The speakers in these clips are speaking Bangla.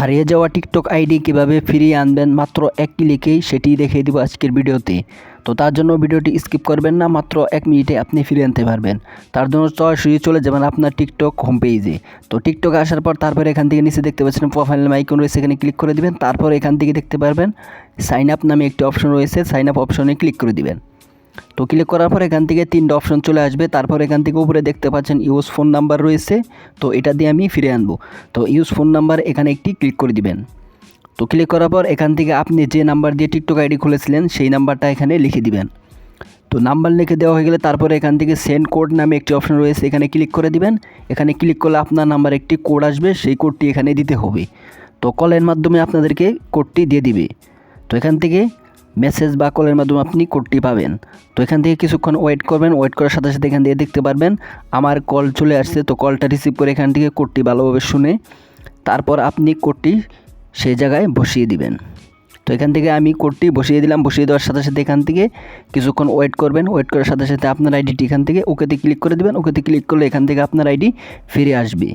হারিয়ে যাওয়া টিকটক আইডি কীভাবে ফিরিয়ে আনবেন মাত্র এক ক্লিকেই সেটি দেখিয়ে দিব আজকের ভিডিওতে। তো তার জন্য ভিডিওটি স্কিপ করবেন না, মাত্র এক মিনিটে আপনি ফিরে আনতে পারবেন। তার জন্য সরাসরি চলে যাবেন আপনার টিকটক হোম পেজে তো টিকটকে আসার পর তারপরে এখান থেকে নিচে দেখতে পাচ্ছেন প্রোফাইল আইকন রয়েছে, এখানে ক্লিক করে দিবেন। তারপর এখান থেকে দেখতে পারবেন সাইন আপ নামে একটি অপশন রয়েছে সাইন আপ অপশনে ক্লিক করে দিবেন। তো ক্লিক করার পর এখান থেকে তিনটা অপশন চলে আসবে। তারপর এখান থেকে উপরে দেখতে পাচ্ছেন ইউজ ফোন নাম্বার রয়েছে। তো এটা দিয়ে আমি ফিরে আনব। তো ইউজ ফোন নাম্বার এখানে একটি ক্লিক করে দিবেন। তো ক্লিক করার পর এখান থেকে আপনি যে নাম্বার দিয়ে টিকটক আইডি খুলেছিলেন, সেই নাম্বারটা এখানে লিখে দিবেন। তো নাম্বার লিখে দেওয়া হয়ে গেলে তারপরে এখান থেকে সেন্ড কোড নামে একটি অপশন রয়েছে, এখানে ক্লিক করে দিবেন। এখানে ক্লিক করলে আপনার নাম্বার একটি কোড আসবে, সেই কোডটি এখানে দিতে হবে। তো কলের মাধ্যমে আপনাদেরকে কোডটি দিয়ে দিবে। তো এখান থেকে মেসেজ বা কলের মাধ্যমে আপনি কোডটি পাবেন। তো এখান থেকে কিছুক্ষণ ওয়েট করবেন ওয়েট করার সাথে সাথে এখান থেকে দেখতে পারবেন, আমার কল চলে আসছে। তো কলটা রিসিভ করে এখান থেকে কোডটি ভালোভাবে শুনে তারপর আপনি কোডটি সেই জায়গায় বসিয়ে দিবেন। তো এখান থেকে আমি কোডটি বসিয়ে দিলাম, বসিয়ে দেওয়ার সাথে সাথে এখান থেকে কিছুক্ষণ ওয়েট করবেন। ওয়েট করার সাথে সাথে আপনার আইডিটি এখান থেকে ওকেতে ক্লিক করে দেবেন। ওকেতে ক্লিক করলে এখান থেকে আপনার আইডি ফিরে আসবে।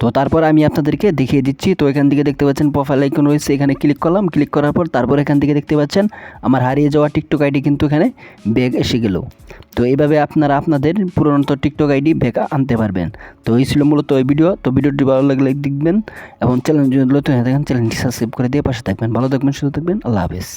তো তারপর আমি আপনাদেরকে দেখিয়ে দিচ্ছি। তো এখান থেকে দেখতে পাচ্ছেন প্রোফাইল আইকন রয়েছে। এখানে ক্লিক করলাম। ক্লিক করার পর তারপর এখান থেকে দেখতে পাচ্ছেন আমার হারিয়ে যাওয়া টিকটক আইডি কিন্তু এখানে ব্যাগ এসে গেল। তো এইভাবে আপনারা আপনাদের পুরনো টিকটক আইডি ব্যাগ আনতে পারবেন। তো এই ছিল মূলত এই ভিডিও। তো ভিডিওটি ভালো লাগলে দেখবেন এবং চ্যানেল যদি চ্যানেলটি সাবস্ক্রাইব করে দিয়ে পাশে থাকবেন। ভালো থাকবেন, সুস্থ থাকবেন। আল্লাহ হাফেজ।